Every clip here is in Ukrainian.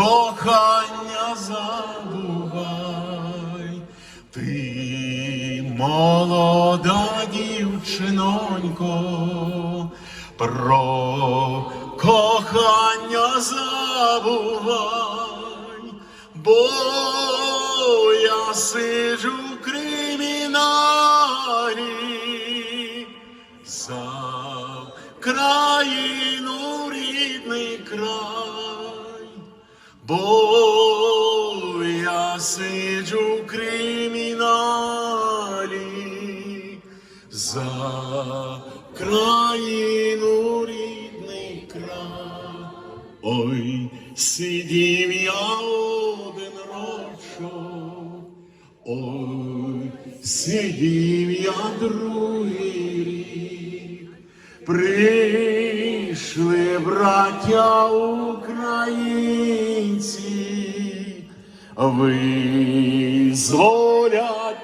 кохання забувай, ти молода дівчинонько, про кохання забувай, бо я сиджу в криміналі за країну рідний край, бо я сиджу в криміналі за країну рідний край. Ой, сидів я один рочок, ой, сидів я другий рік, прийшли браття українці, визволять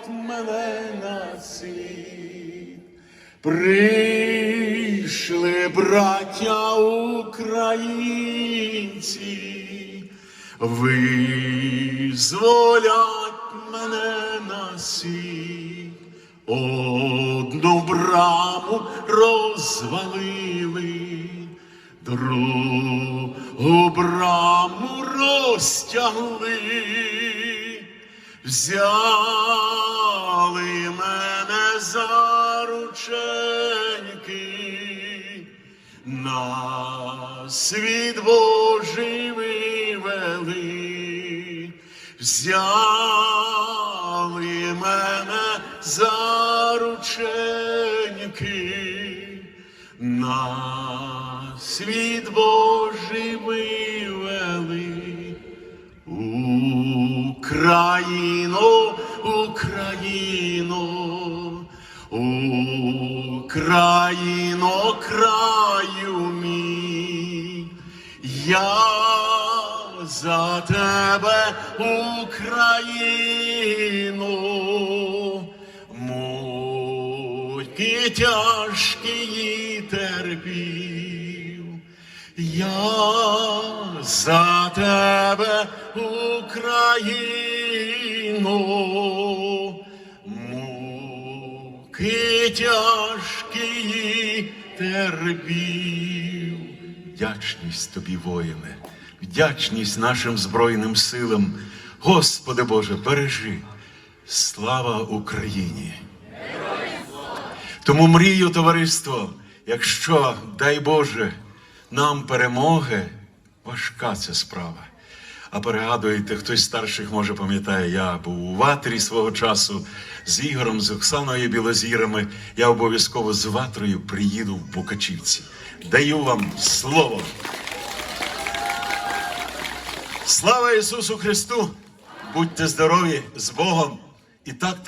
мене на світ. Прийшли браття українці, визволять мене на світ. Одну браму розвалили, другу браму розтягли, взяли мене за рученьки, на світ Божий вивели, взяли мене за рученьки, на світ Божий вивели. Україно, Україно, Україно, краю мій, я за тебе, Україно, муки тяжкі терпів. Я за тебе, Україно, муки тяжкі терпів. Вдячність тобі, воїне, вдячність нашим Збройним силам. Господи Боже, бережи. Слава Україні! Тому мрію, товариство, якщо, дай Боже, нам перемоги, важка ця справа. А перегадуєте, хтось старших може пам'ятає, я був у ватрі свого часу з Ігорем, з Оксаною Білозірами. Я обов'язково з ватрою приїду в Букачівці. Даю вам слово. Слава Ісусу Христу! Будьте здорові з Богом! І так